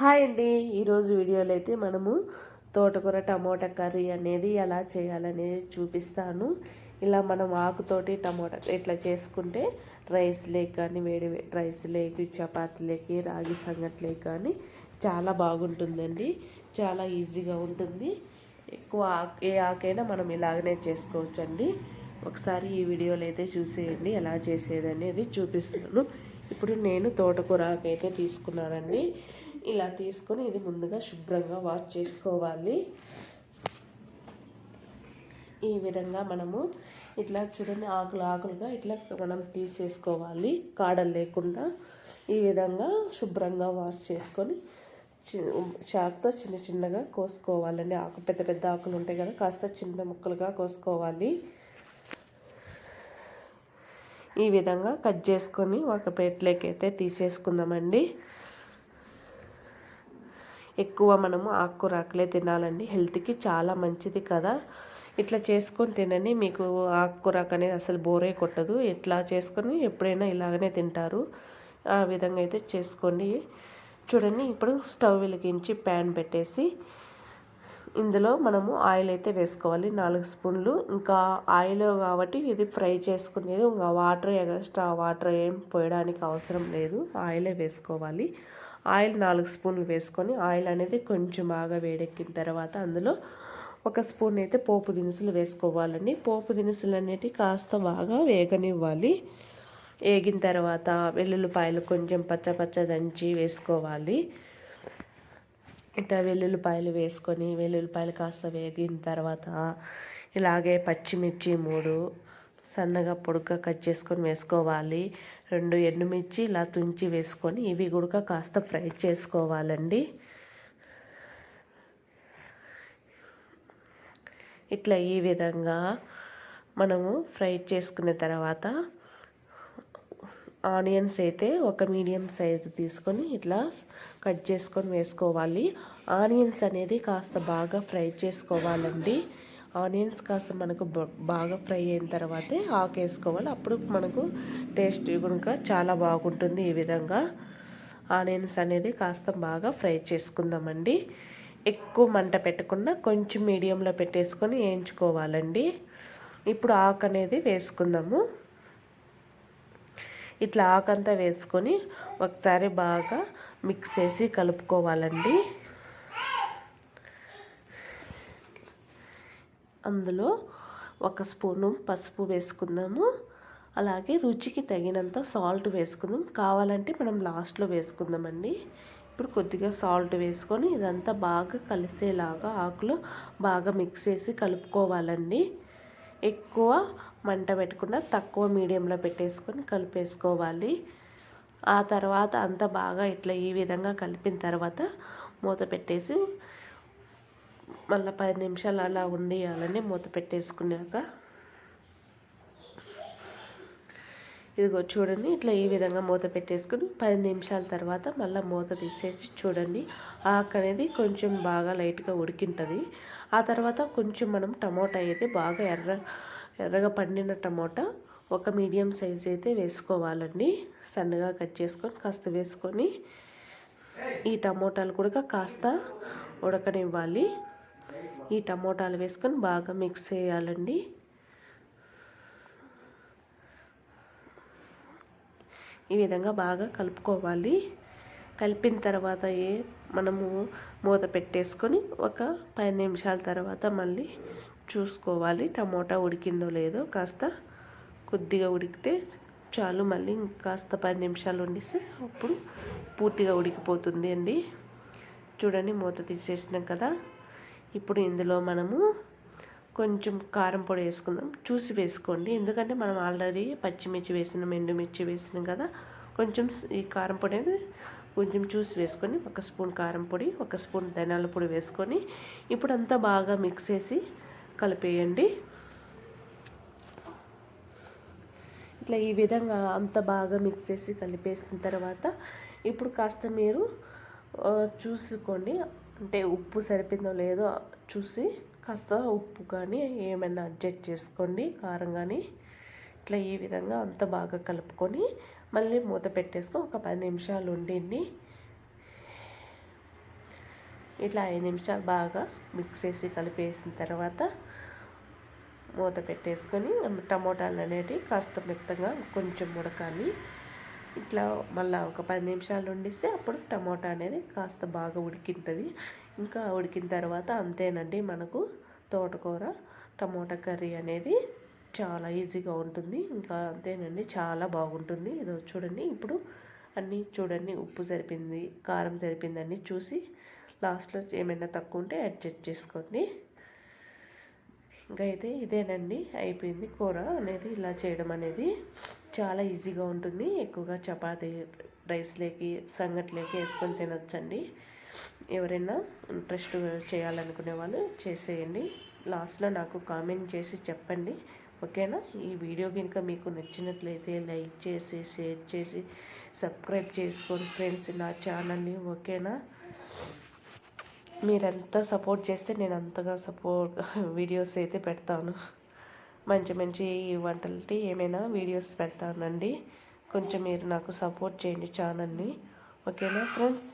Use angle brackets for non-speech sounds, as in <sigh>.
Hi అండి. ఈరోజు వీడియోలో అయితే మనము తోటకూర టమోటా కర్రీ అనేది ఎలా చేయాలనేది చూపిస్తాను. ఇలా మనం ఆకుతోటి టమోటా ఇట్లా చేసుకుంటే రైస్ లేక్ కానీ వేడి రైస్ లేక్ చపాతీ లేకి రాగి సంగట్లేకి కానీ చాలా బాగుంటుందండి. చాలా ఈజీగా ఉంటుంది. ఎక్కువ ఆకు ఏ ఆకైనా మనం ఇలాగనే చేసుకోవచ్చండి. ఒకసారి ఈ వీడియోలో అయితే చూసేయండి ఎలా చేసేది అనేది చూపిస్తున్నాను ఇప్పుడు నేను తోటకూర ఆకైతే తీసుకున్నానండి. ఇలా తీసుకొని ఇది ముందుగా శుభ్రంగా వాష్ చేసుకోవాలి. ఈ విధంగా మనము ఇట్లా చూడండి ఆకులు ఆకులుగా ఇట్లా మనం తీసేసుకోవాలి. కాడలు లేకుండా ఈ విధంగా శుభ్రంగా వాష్ చేసుకొని చాకుతో చిన్న చిన్నగా కోసుకోవాలండి. ఆకు పెద్ద పెద్ద ఆకులు ఉంటాయి కదా కాస్త చిన్న ముక్కలుగా కోసుకోవాలి. ఈ విధంగా కట్ చేసుకొని ఒక ప్లేట్లోకి అయితే తీసేసుకుందామండి. ఎక్కువ మనము ఆకుకూర తినాలండి. హెల్త్కి చాలా మంచిది కదా. ఇట్లా చేసుకొని తినని మీకు ఆకుకూరకు అనేది అసలు బోరే కొట్టదు. ఇట్లా చేసుకొని ఎప్పుడైనా ఇలాగనే తింటారు. ఆ విధంగా అయితే చేసుకోండి. చూడండి ఇప్పుడు స్టవ్ వెలిగించి ప్యాన్ పెట్టేసి ఇందులో మనము ఆయిల్ అయితే వేసుకోవాలి. నాలుగు స్పూన్లు. ఇంకా ఆయిల్ కాబట్టి ఇది ఫ్రై చేసుకునేది. ఇంకా వాటర్ ఎక్స్ట్రా వాటర్ ఏం పోయడానికి అవసరం లేదు. ఆయిలే వేసుకోవాలి. ఆయిల్ నాలుగు స్పూన్లు వేసుకొని ఆయిల్ అనేది కొంచెం బాగా వేడెక్కిన తర్వాత అందులో ఒక స్పూన్ అయితే పోపు దినుసులు వేసుకోవాలండి. పోపు దినుసులు అనేవి కాస్త బాగా వేగనివ్వాలి. వేగిన తర్వాత వెల్లుల్లిపాయలు కొంచెం పచ్చ పచ్చ దంచి వేసుకోవాలి. ఇట్లా వెల్లుల్లిపాయలు వేసుకొని వెల్లుల్లిపాయలు కాస్త వేగిన తర్వాత ఇలాగే పచ్చిమిర్చి మూడు సన్నగా పొడుగ్గా కట్ చేసుకొని వేసుకోవాలి. రెండు ఎండుమిర్చి ఇలా తుంచి వేసుకొని ఇవి కూడా కాస్త ఫ్రై చేసుకోవాలండి. ఇట్లా ఈ విధంగా మనము ఫ్రై చేసుకున్న తర్వాత ఆనియన్స్ అయితే ఒక మీడియం సైజు తీసుకొని ఇట్లా కట్ చేసుకొని వేసుకోవాలి. ఆనియన్స్ అనేది కాస్త బాగా ఫ్రై చేసుకోవాలండి. ఆనియన్స్ కాస్త మనకు బాగా ఫ్రై అయిన తర్వాతే ఆకు వేసుకోవాలి అప్పుడు మనకు టేస్ట్ కనుక చాలా బాగుంటుంది ఈ విధంగా. ఆనియన్స్ అనేది కాస్త బాగా ఫ్రై చేసుకుందామండి. ఎక్కువ మంట పెట్టకుండా కొంచెం మీడియంలో పెట్టేసుకొని వేయించుకోవాలండి. ఇప్పుడు ఆకు అనేది వేసుకుందాము. ఇట్లా ఆకంతా వేసుకొని ఒకసారి బాగా మిక్స్ చేసి కలుపుకోవాలండి. అందులో ఒక స్పూను పసుపు వేసుకుందాము. అలాగే రుచికి తగినంత సాల్ట్ వేసుకుందాం. కావాలంటే మనం లాస్ట్లో వేసుకుందామండి. ఇప్పుడు కొద్దిగా సాల్ట్ వేసుకొని ఇదంతా బాగా కలిసేలాగా ఆకులు బాగా మిక్స్ చేసి కలుపుకోవాలండి. ఎక్కువ మంట పెట్టకుండా తక్కువ మీడియంలో పెట్టేసుకొని కలిపేసుకోవాలి. ఆ తర్వాత అంతా బాగా ఇట్లా ఈ విధంగా కలిపిన తర్వాత మూత పెట్టేసి మళ్ళీ పది నిమిషాలు అలా ఉండేయాలని మూత పెట్టేసుకున్నాక ఇదిగో చూడండి ఇట్లా ఈ విధంగా మూత పెట్టేసుకుని పది నిమిషాల తర్వాత మళ్ళీ మూత తీసేసి చూడండి. ఆకు అనేది కొంచెం బాగా లైట్గా ఉడికింటుంది. ఆ తర్వాత కొంచెం మనం టమోటా అయితే బాగా ఎర్ర ఎర్రగా పండిన టమోటా ఒక మీడియం సైజ్ అయితే వేసుకోవాలండి. సన్నగా కట్ చేసుకొని కాస్త వేసుకొని ఈ టమోటాలు కూడా కాస్త ఉడకనివ్వాలి. ఈ టమోటాలు వేసుకొని బాగా మిక్స్ చేయాలండి. ఈ విధంగా బాగా కలుపుకోవాలి. కలిపిన తర్వాత ఏ మనము మూత పెట్టేసుకొని ఒక పది నిమిషాల తర్వాత మళ్ళీ చూసుకోవాలి టమోటా ఉడికిందో లేదో. కాస్త కొద్దిగా ఉడికితే చాలు. మళ్ళీ కాస్త పది నిమిషాలు ఉండిస్తే అప్పుడు పూర్తిగా ఉడికిపోతుంది అండి. చూడండి మూత తీసేసినాం కదా. ఇప్పుడు ఇందులో మనము కొంచెం కారం పొడి వేసుకుందాం. చూసి వేసుకోండి. ఎందుకంటే మనం ఆల్రెడీ పచ్చిమిర్చి వేసినాం ఎండుమిర్చి వేసినాం కదా. కొంచెం ఈ కారం పొడి అనేది కొంచెం చూసి వేసుకొని ఒక స్పూన్ కారం పొడి ఒక స్పూన్ ధనియాల పొడి వేసుకొని ఇప్పుడు అంతా బాగా మిక్స్ చేసి కలిపేయండి. ఇట్లా ఈ విధంగా అంత బాగా మిక్స్ చేసి కలిపేసిన తర్వాత ఇప్పుడు కాస్త మీరు చూసుకోండి. అంటే ఉప్పు సరిపోయిందో లేదో చూసి కాస్త ఉప్పు కానీ ఏమైనా అడ్జస్ట్ చేసుకోండి కారం కానీ. ఇట్లా ఈ విధంగా అంత బాగా కలుపుకొని మళ్ళీ మూత పెట్టేసుకొని ఒక పది నిమిషాలు ఉండింది ఇట్లా ఐదు నిమిషాలు బాగా మిక్స్ చేసి కలిపేసిన తర్వాత మూత పెట్టేసుకొని టమోటాలు అనేటివి కాస్త మెత్తగా కొంచెం ఉడకాలి. ఇట్లా మళ్ళీ ఒక పది నిమిషాలు వండిస్తే అప్పుడు టమోటా అనేది కాస్త బాగా ఉడికింటుంది. ఇంకా ఉడికిన తర్వాత అంతేనండి మనకు తోటకూర టమోటా కర్రీ అనేది చాలా ఈజీగా ఉంటుంది. ఇంకా అంతేనండి చాలా బాగుంటుంది. ఇదో చూడండి ఇప్పుడు అన్నీ చూడండి ఉప్పు సరిపోయింది కారం సరిపోయింది చూసి లాస్ట్లో ఏమైనా తక్కువ ఉంటే అడ్జస్ట్ చేసుకోండి. ఇంకా అయితే ఇదేనండి అయిపోయింది కూర అనేది. ఇలా చేయడం అనేది చాలా ఈజీగా ఉంటుంది. ఎక్కువగా చపాతీ రైస్లోకి సంగట్లోకి వేసుకొని తినొచ్చండి. ఎవరైనా ఇంట్రెస్ట్ చేయాలనుకునే వాళ్ళు చేసేయండి. లాస్ట్లో నాకు కామెంట్ చేసి చెప్పండి. ఓకేనా? ఈ వీడియో కనుక మీకు నచ్చినట్లయితే లైక్ చేసి షేర్ చేసి సబ్స్క్రైబ్ చేసుకోండి ఫ్రెండ్స్ నా ఛానల్ని. ఓకేనా? మీరంతా సపోర్ట్ చేస్తే నేను అంతగా సపోర్ట్ <laughs> వీడియోస్ అయితే పెడతాను. మంచి మంచి వంటలకి ఏమైనా వీడియోస్ పెడతానండి. కొంచెం మీరు నాకు సపోర్ట్ చేయండి ఛానల్ని. ఓకేనా ఫ్రెండ్స్?